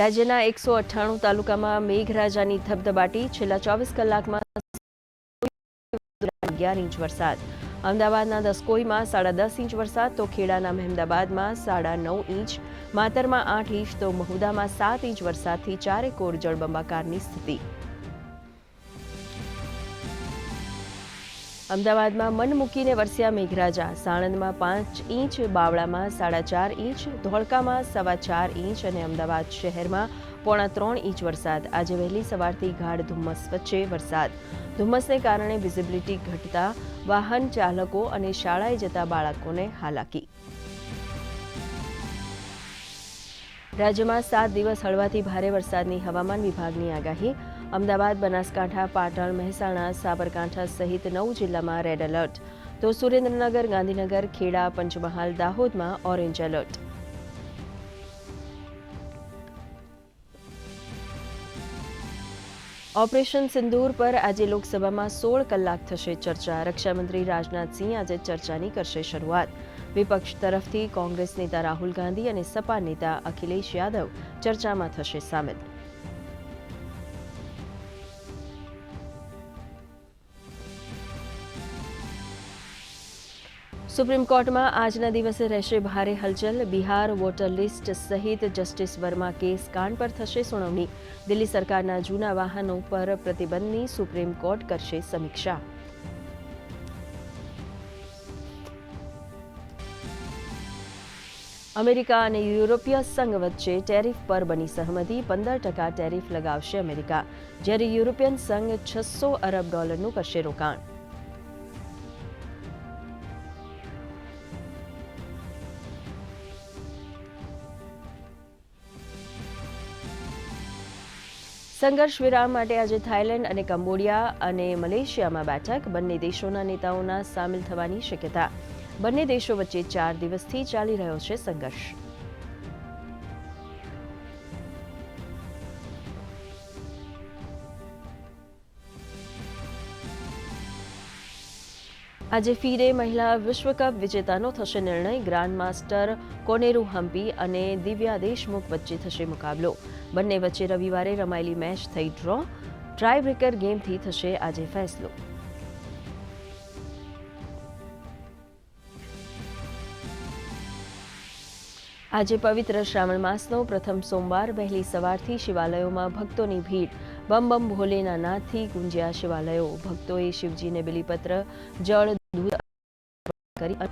રાજ્યના એકસો અઠ્ઠાણું તાલુકામાં મેઘરાજાની ધબધબાટી. છેલ્લા ચોવીસ કલાકમાં અગિયાર ઇંચ વરસાદ. અમદાવાદના દસકોઈમાં સાડા દસ ઇંચ વરસાદ, તો ખેડાના મહેમદાબાદમાં સાડા નવ ઇંચ. માતરમાં આઠ ઇંચ, તો મહુદામાં સાત ઇંચ વરસાદથી ચારે કોર જળબંબાકારની સ્થિતિ. અમદાવાદમાં મન મૂકીને વરસ્યા મેઘરાજા. સાણંદમાં પાંચ ઇંચ, બાવળામાં સાડા ચાર ઇંચ, ધોળકામાં સવા ચાર ઇંચ અને અમદાવાદ શહેરમાં પોણા ત્રણ ઇંચ વરસાદ. આજે વહેલી સવારથી ગાઢ ધુમ્મસ વચ્ચે વરસાદ. ધુમ્મસને કારણે વિઝિબિલિટી ઘટતા વાહન ચાલકો અને શાળાએ જતા બાળકોને હાલાકી. રાજ્યમાં સાત દિવસ હળવાથી ભારે વરસાદની હવામાન વિભાગની આગાહી. અમદાવાદ, બનાસકાંઠા, પાટણ, મહેસાણા, સાબરકાંઠા સહિત નવ જિલ્લામાં રેડ એલર્ટ. તો સુરેન્દ્રનગર, ગાંધીનગર, ખેડા, પંચમહાલ, દાહોદમાં ઓરેન્જ એલર્ટ. ઓપરેશન સિંદૂર પર આજે લોકસભામાં સોળ કલાક થશે ચર્ચા. રક્ષામંત્રી રાજનાથસિંહ આજે ચર્ચાની કરશે શરૂઆત. વિપક્ષ તરફથી કોંગ્રેસ નેતા રાહુલ ગાંધી અને સપા નેતા અખિલેશ યાદવ ચર્ચામાં થશે સામેલ. સુપ્રીમ કોર્ટમાં આજના દિવસે રહેશે ભારે હલચલ. બિહાર વોટર લિસ્ટ સહિત જસ્ટિસ વર્મા કેસ કાંડ પર થશે સુનાવણી. દિલ્હી સરકારના જૂના વાહનો પર પ્રતિબંધની સુપ્રીમ કોર્ટ કરશે સમીક્ષા. અમેરિકા અને યુરોપીય સંઘ વચ્ચે ટેરિફ પર બની સહમતિ. પંદર ટકા ટેરિફ લગાવશે અમેરિકા. જ્યારે યુરોપિયન સંઘ છસો અરબ ડોલરનું કરશે રોકાણ. સંઘર્ષ વિરામ માટે આજે થાઇલેન્ડ અને કંબોડિયા અને મલેશિયામાં બેઠક. બંને દેશોના નેતાઓના સામેલ થવાની શક્યતા. બંને દેશો વચ્ચે ચાર દિવસથી ચાલી રહ્યો છે સંઘર્ષ. આજે ફીરે મહિલા વિશ્વકપ વિજેતાનો થશે નિર્ણય. ગ્રાન્ડ કોનેરુ હમ્પી અને દિવ્યા દેશમુખ વચ્ચે થશે મુકાબલો. બંને વચ્ચે રવિવારે રમાયેલી મેચ થઈ ડ્રો. ટ્રાય બ્રેકર ગેમથી થશે આજે ફેસલો. આજે પવિત્ર શ્રાવણ માસનો પ્રથમ સોમવાર વહેલી સવારથી શિવાલયોમાં ભક્તોની ભીડ. બમ બમ ભોલેના નાદથી ગુંજ્યા શિવાલયો. ભક્તોએ શિવજીને બિલીપત્ર, જળ duit करी और